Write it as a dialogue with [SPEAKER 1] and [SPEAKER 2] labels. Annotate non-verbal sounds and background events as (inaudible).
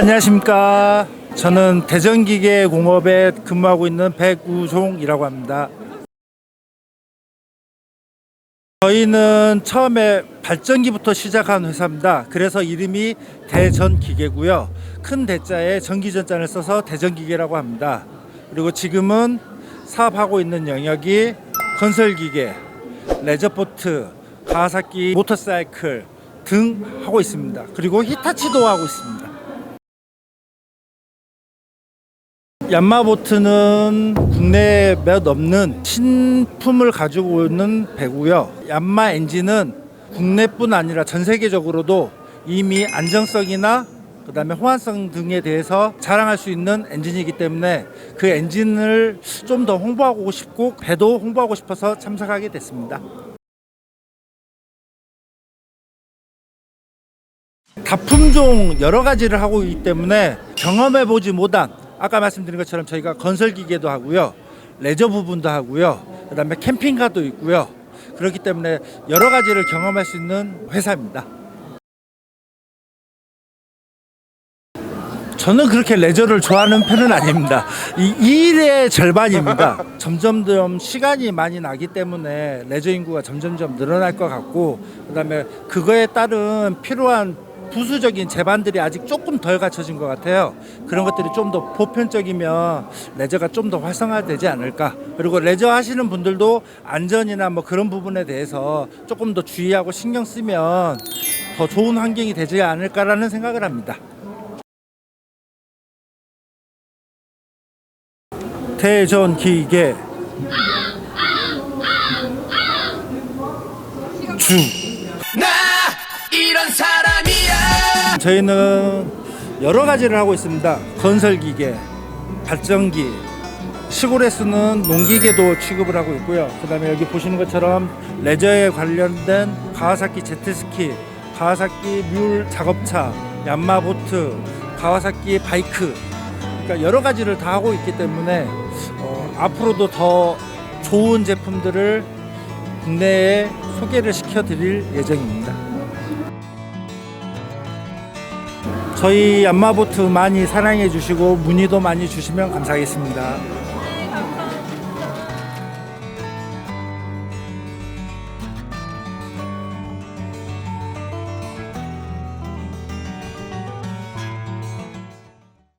[SPEAKER 1] 안녕하십니까. 저는 대전기계공업에 근무하고 있는 백우종이라고 합니다. 저희는 처음에 발전기부터 시작한 회사입니다. 그래서 이름이 대전기계고요. 큰 대자에 전기전자를 써서 대전기계라고 합니다. 그리고 지금은 사업하고 있는 영역이 건설기계, 레저보트, 가와사키 모터사이클 등 하고 있습니다. 그리고 히타치도 하고 있습니다. 얀마보트는 국내에 몇 없는 신품을 가지고 있는 배고요. 얀마 엔진은 국내뿐 아니라 전 세계적으로도 이미 안정성이나 그다음에 호환성 등에 대해서 자랑할 수 있는 엔진이기 때문에 그 엔진을 좀 더 홍보하고 싶고 배도 홍보하고 싶어서 참석하게 됐습니다. 다품종 여러 가지를 하고 있기 때문에 경험해 보지 못한 아까 말씀드린 것처럼 저희가 건설 기계도 하고요. 레저 부분도 하고요. 그 다음에 캠핑카도 있고요. 그렇기 때문에 여러 가지를 경험할 수 있는 회사입니다. 저는 그렇게 레저를 좋아하는 편은 아닙니다. 이 일의 절반입니다. (laughs) 점점점 시간이 많이 나기 때문에 레저 인구가 점점점 늘어날 것 같고, 그 다음에 그거에 따른 필요한 부수적인 제반들이 아직 조금 덜 갖춰진 것 같아요. 그런 것들이 좀 더 보편적이면 레저가 좀 더 활성화되지 않을까. 그리고 레저 하시는 분들도 안전이나 뭐 그런 부분에 대해서 조금 더 주의하고 신경 쓰면 더 좋은 환경이 되지 않을까라는 생각을 합니다. 대전 기계 주
[SPEAKER 2] 나 이런 사람이야
[SPEAKER 1] 저희는 여러 가지를 하고 있습니다. 건설 기계, 발전기, 시골에서는 농기계도 취급을 하고 있고요. 그 다음에 여기 보시는 것처럼 레저에 관련된 가와사키 제트스키, 가와사키 뮬 작업차, 얀마보트, 가와사키 바이크, 그러니까 여러 가지를 다 하고 있기 때문에 어, 앞으로도 더 좋은 제품들을 국내에 소개를 시켜드릴 예정입니다. 저희 얀마보트 많이 사랑해 주시고 문의도 많이 주시면 감사하겠습니다.